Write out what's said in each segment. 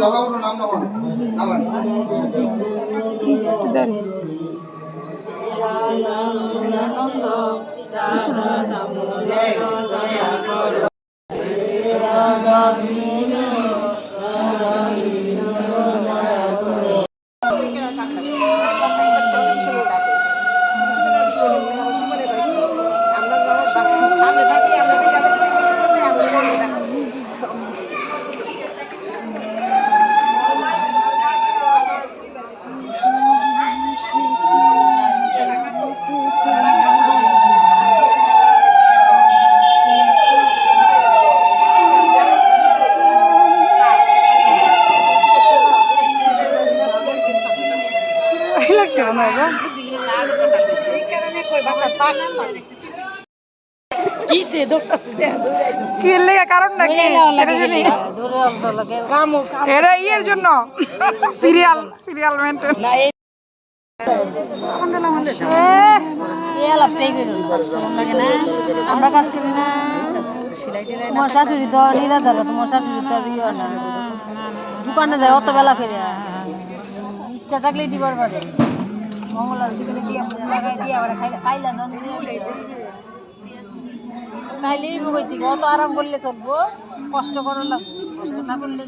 দাদা নাম নামান নামান সামনে লাগছে আমার এই কারণে কই বাসা কিসে কি লেগে কারণ নাকি এটা ইয়ের জন্য। সিরিয়াল সিরিয়াল মেনটেন আমরা কাজ করি না। তোমার শাশুড়ি তো নিরাধার তোমার শাশুড়ি তো ইয়ে না। দোকানে যায় অত বেলা করে ইচ্ছা থাকলেই দিবার পারে। মঙ্গলার দিকে দিয়ে লাগাই দিয়ে আবার খাই- খাইলা জন্মে তাইলেই মুখ থেকে অত আরাম করলে চলবো কষ্ট করা কষ্ট না করলে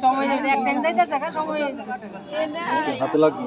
সময় যাবে এক টাইম যাইতেছে সময় হাতে লাগবে।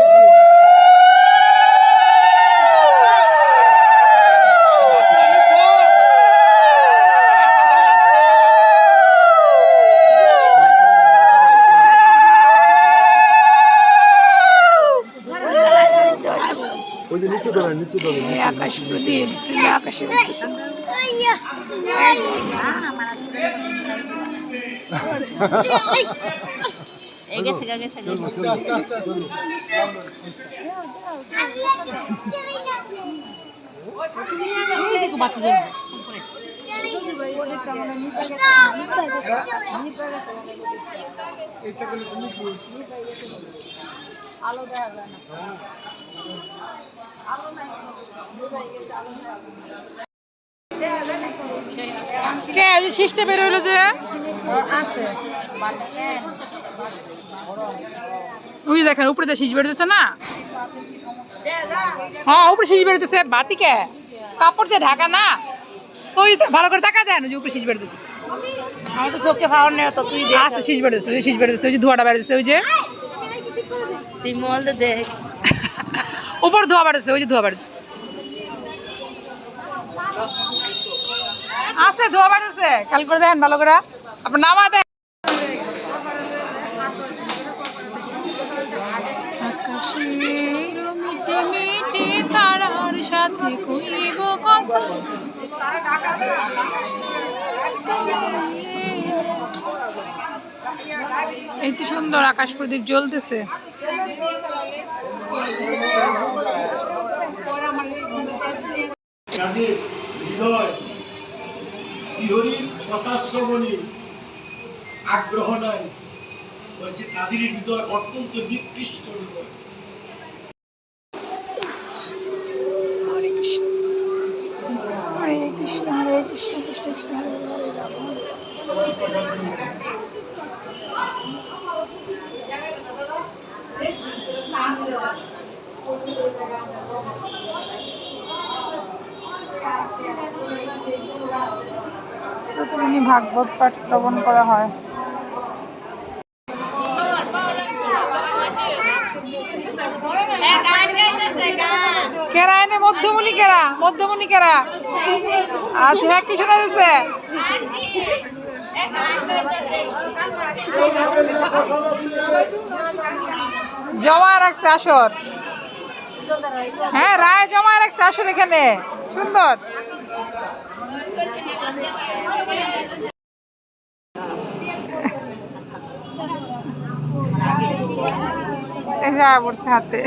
ওই যে নিচে ধরেন নিচে ধরেন আকাশ প্রদীপ আকাশে কে ওই বের হইল যে? আছে। ওই দেখেন উপরে তো শীষ বেরোতেছে না? হ্যাঁ উপরে শীষ বেরোতেছে বাতিকে কাপড় দিয়ে ঢাকা না? ওই তো ভালো করে টাকা দেন ওই যে উপরে শীষ বেরোতেছে আমি তো চোখে পাওয়ার নেই তো তুই আচ্ছা শীষ বেরোতেছে ওই যে শীষ বেরোতেছে ওই যে ধোয়াটা বেরোতেছে ওই যে। তুই মোবাইল দেখ। উপর ধোয়া বেরোতেছে ওই যে ধোয়া বেরোতেছে আস্তে ধোয়া বেরোতেছে কাল করে দেখেন ভালো করে। আপনার নামা দেন। এই তো সুন্দর আকাশ প্রদীপ জ্বলতেছে। যাদের হৃদয় শিহরির কথা শ্রবণে আগ্রহ নাই। বলছে তাদের হৃদয় অত্যন্ত নিকৃষ্ট হৃদয়। হরে কৃষ্ণ। হরে কৃষ্ণ কৃষ্ণ কৃষ্ণ হরে হরে রাম। প্রতিদিনই ভাগবত পাঠ শ্রবণ করা হয়। কেরা এনে মধ্যমণি কেরা? মধ্যমণি কেরা? আচ্ছা হ্যাঁ কি শোনা যাচ্ছে? জমা রাখছে আসর। হ্যাঁ রায় জমা রাখছে আসর এখানে। সুন্দর। যা পড়ছে হাতে।